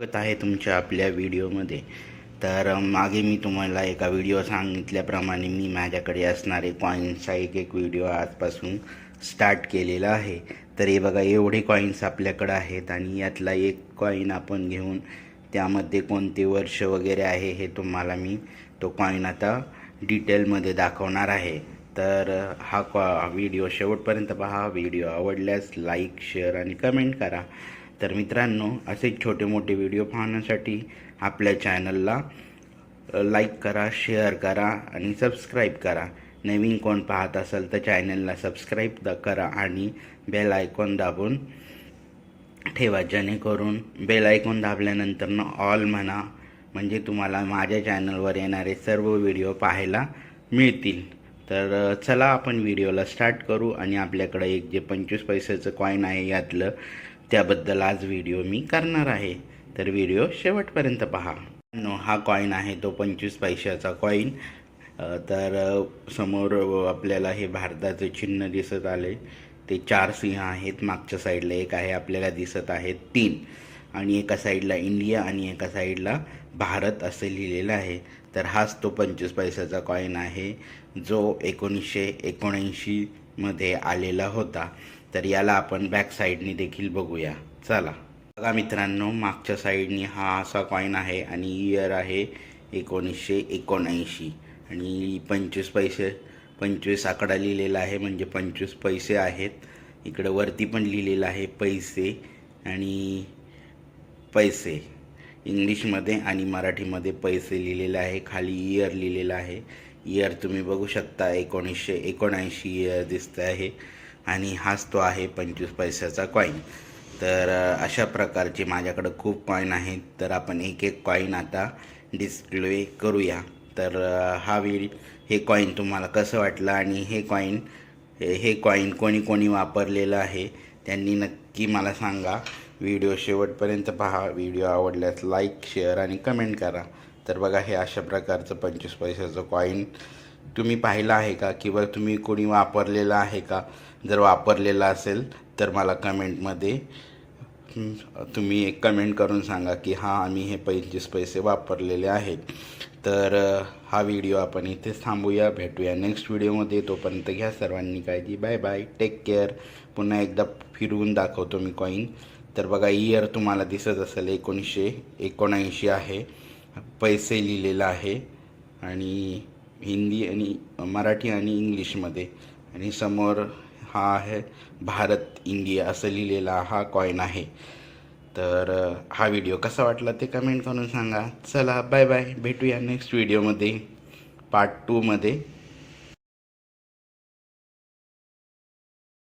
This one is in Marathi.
स्वागत आहे तुमच्या आपल्या व्हिडिओमध्ये. तर मागे मी तुम्हाला एका व्हिडिओ सांगितल्याप्रमाणे मी माझ्याकडे असणारे कॉईन्सचा एक एक व्हिडिओ आजपासून स्टार्ट केलेला आहे. तर हे बघा एवढे कॉईन्स आपल्याकडं आहेत आणि यातला एक कॉईन आपण घेऊन त्यामध्ये कोणते वर्ष वगैरे आहे हे तुम्हाला मी तो कॉईन आता डिटेलमध्ये दाखवणार आहे. तर हा कॉ व्हिडिओ शेवटपर्यंत पहा. व्हिडिओ आवडल्यास लाईक शेअर आणि कमेंट करा. तर मित्रांनो असे छोटे मोठे व्हिडिओ पाहण्यासाठी आपल्या चॅनलला लाईक करा शेअर करा आणि सबस्क्राईब करा. नवीन कोण पाहत असेल तर चॅनलला सबस्क्राईब द करा आणि बेल आयकॉन दाबून ठेवा जेणेकरून बेल आयकॉन दाबल्यानंतर ना ऑल म्हणा म्हणजे तुम्हाला माझ्या चॅनलवर येणारे सर्व व्हिडिओ पाहायला मिळतील. तर चला आपण व्हिडिओला स्टार्ट करू आणि आपल्याकडं एक जे पंचवीस पैशाचं कॉईन आहे यातलं त्याबद्दल आज व्हिडिओ मी करणार आहे. तर व्हिडिओ शेवटपर्यंत पहा. हा कॉईन आहे तो पंचवीस पैशाचा कॉईन तर समोर आपल्याला हे भारताचं चिन्ह दिसत आले. ते चार सिंह आहेत मागच्या साईडला एक आहे आपल्याला दिसत आहेत तीन. आणि एका साईडला इंडिया आणि एका साईडला भारत असं लिहिलेलं आहे. तर हाच तो पंचवीस पैशाचा कॉईन आहे जो एकोणीसशे एकोणऐंशीमध्ये आलेला होता. तर याला आपण बॅक साईडनी देखील बघूया. चला. बघा मित्रांनो मागच्या साईडनी हा असा कॉईन आहे आणि इयर आहे एकोणीसशे एकोणऐंशी. आणि पंचवीस पैसे पंचवीस आकडा लिहिलेला आहे म्हणजे पंचवीस पैसे आहेत. इकडं वरती पण लिहिलेलं आहे पैसे आणि पैसे. इंग्लिशमध्ये आणि मराठीमध्ये पैसे लिहिलेलं आहे खाली इयर लिहिलेलं आहे. इयर तुम्ही बघू शकता एकोणीसशे एकोणऐंशी इयर दिसतं आहे. आणि हाच तो आहे पंचवीस पैशाचा कॉईन तर अशा प्रकारचे माझ्याकडं खूप कॉईन आहेत. तर आपण एक एक कॉईन आता डिस्प्ले करूया. तर हा व्हिड हे कॉईन तुम्हाला कसं वाटलं आणि हे कॉईन हे कॉईन कोणी कोणी वापरलेलं आहे त्यांनी नक्की मला सांगा. व्हिडिओ शेवटपर्यंत पहा. व्हिडिओ आवडल्यास लाईक शेअर आणि कमेंट करा. तर बघा हे अशा प्रकारचं पंचवीस पैशाचं कॉईन तुम्ही पाहिलं आहे का? किंवा तुम्ही कोणी वापरलेला आहे का? जर वापरलेला असेल तर मला कमेंटमध्ये तुम्ही एक कमेंट करून सांगा की हां आम्ही हे पंचवीस पैसे वापरलेले आहेत. तर हा व्हिडिओ आपण इथेच थांबूया. भेटूया नेक्स्ट व्हिडिओमध्ये. तोपर्यंत घ्या सर्वांनी काळजी. Bye bye. टेक केअर पुन्हा एकदा फिरवून दाखवतो मी कॉईन तर बघा इयर तुम्हाला दिसत असेल एकोणीसशे एकोणऐंशी आहे. पैसे लिहिलेलं आहे. आणि हिंदी आणि मराठी आणि इंग्लिशमध्ये. आणि समोर हा आहे भारत इंडिया असं लिहिलेला हा कॉईन आहे. तर हा व्हिडिओ कसा वाटला ते कमेंट करून सांगा. चला बाय बाय भेटूया नेक्स्ट व्हिडिओमध्ये पार्ट टूमध्ये